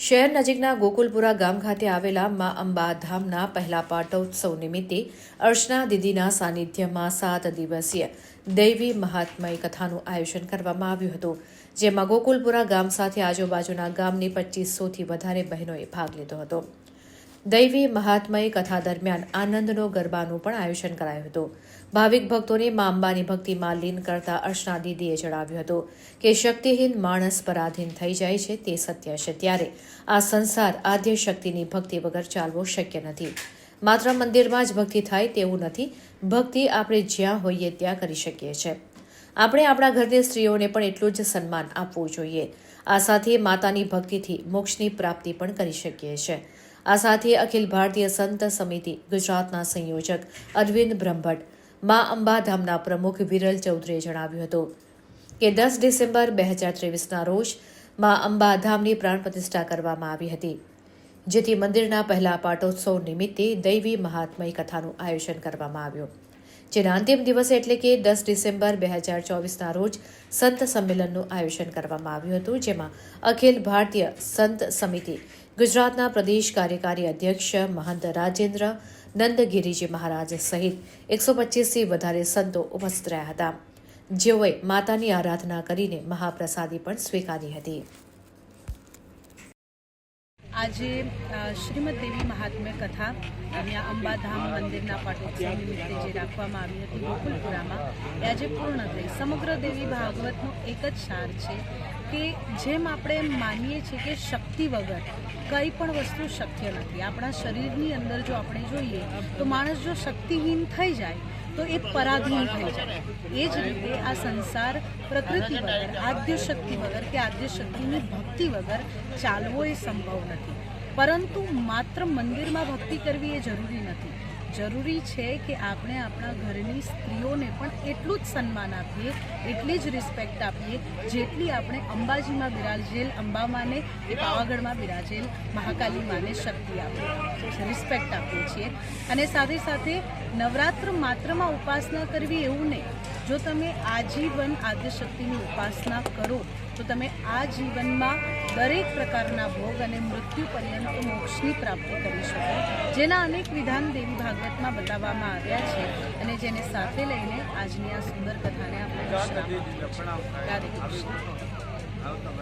શહેર નજીકના ગોકુલપુરા ગામ ખાતે આવેલા મા અંબા ધામના પહેલા પાટોત્સવ નિમિત્તે અર્ચના દીદીના સાનિધ્યમાં સાત દિવસીય દૈવી મહાત્મય કથાનું આયોજન કરવામાં આવ્યું હતું, જેમાં ગોકુલપુરા ગામ સાથે આજુબાજુના ગામની પચીસોથી વધારે બહેનોએ ભાગ લીધો હતો. દૈવી મહાત્મય કથા દરમિયાન આનંદનો ગરબાનું પણ આયોજન કરાયું હતું. ભાવિક ભક્તોને મા અંબાની ભક્તિમાં લીન કરતા અર્ચના દીદીએ જણાવ્યું હતું કે શક્તિહીન માણસ પરાધીન થઈ જાય છે તે સત્ય છે ત્યારે આ સંસાર આદ્ય શક્તિની ભક્તિ વગર ચાલવો શક્ય નથી. માત્ર મંદિરમાં જ ભક્તિ થાય તેવું નથી, ભક્તિ આપણે જ્યાં હોઈએ ત્યાં કરી શકીએ છીએ. આપણે આપણા ઘરની સ્ત્રીઓને પણ એટલું જ સન્માન આપવું જોઈએ. આ સાથે માતાની ભક્તિથી મોક્ષની પ્રાપ્તિ પણ કરી શકીએ છીએ. આ સાથે અખિલ ભારતીય સંત સમિતિ, ગુજરાતના સંયોજક અરવિંદ બ્રહ્મભટ્ટ, મા અંબાધામના પ્રમુખ વિરલ ચૌધરીએ જણાવ્યું હતું કે દસ ડિસેમ્બર બે હજાર ત્રેવીસના રોજ મા અંબાધામની પ્રાણ પ્રતિષ્ઠા કરવામાં આવી હતી, જેથી મંદિરના પહેલા પાટોત્સવ નિમિત્તે દૈવી મહાત્મય કથાનું આયોજન કરવામાં આવ્યું. જેના અંતિમ દિવસે એટલે કે દસ ડિસેમ્બર બે હજાર ચોવીસના રોજ સંત સંમેલનનું આયોજન કરવામાં આવ્યું હતું, જેમાં અખિલ ભારતીય સંત સમિતિ, ગુજરાતના પ્રદેશ કાર્યકારી અધ્યક્ષ મહંત રાજેન્દ્ર, નંદગીરીજી મહારાજ સહિત એકસો પચીસથી વધારે સંતો ઉપસ્થિત રહ્યા હતા. જેઓએ માતાની આરાધના કરીને મહાપ્રસાદી પણ સ્વીકારી હતી. આજે શ્રીમદ દેવી મહાત્મ્ય કથા, અહીંયા અંબાધામ મંદિરના પાટોત્સવ નિમિત્તે જે રાખવામાં આવી હતી ગોકુલપુરામાં, એ આજે પૂર્ણ થઈ. સમગ્ર દેવી ભાગવતનો એક જ સાર છે કે જેમ આપણે માનીએ છીએ કે શક્તિ વગર કંઈ પણ વસ્તુ શક્ય નથી. આપણા શરીરની અંદર જો આપણે જોઈએ, તો માણસ જો શક્તિહીન થઈ જાય તો એ પરાધીન થઈ જાય. એ જ રીતે આ સંસાર પ્રકૃતિ વગર, આદ્યશક્તિ વગર કે આદ્યશક્તિની ભક્તિ વગર ચાલવો એ સંભવ નથી. પરંતુ માત્ર મંદિરમાં ભક્તિ કરવી એ જરૂરી નથી. જરૂરી છે કે આપણે આપણા ઘરની સ્ત્રીઓને પણ એટલું જ સન્માન આપીએ, એટલી જ રિસ્પેક્ટ આપીએ, જેટલી આપણે અંબાજીમાં બિરાજેલ, અંબામાને કે પાવાગઢમાં બિરાજેલ મહાકાલી માને શક્તિ આપીએ રિસ્પેક્ટ આપીએ છીએ. અને સાથે સાથે નવરાત્ર માત્રમાં ઉપાસના કરવી એવું નહીં. જો તમે આજીવન આદ્યશક્તિની ઉપાસના કરો, તો તમે આ જીવનમાં દરેક પ્રકારના ભોગ અને મૃત્યુ પર્યંત મોક્ષની પ્રાપ્તિ કરી શકો. જેના અનેક વિધાન દેવી ભાગવતમાં બતાવવામાં આવ્યા છે અને જેને સાથે લઈને આજની આ સુંદર કથાને આપણે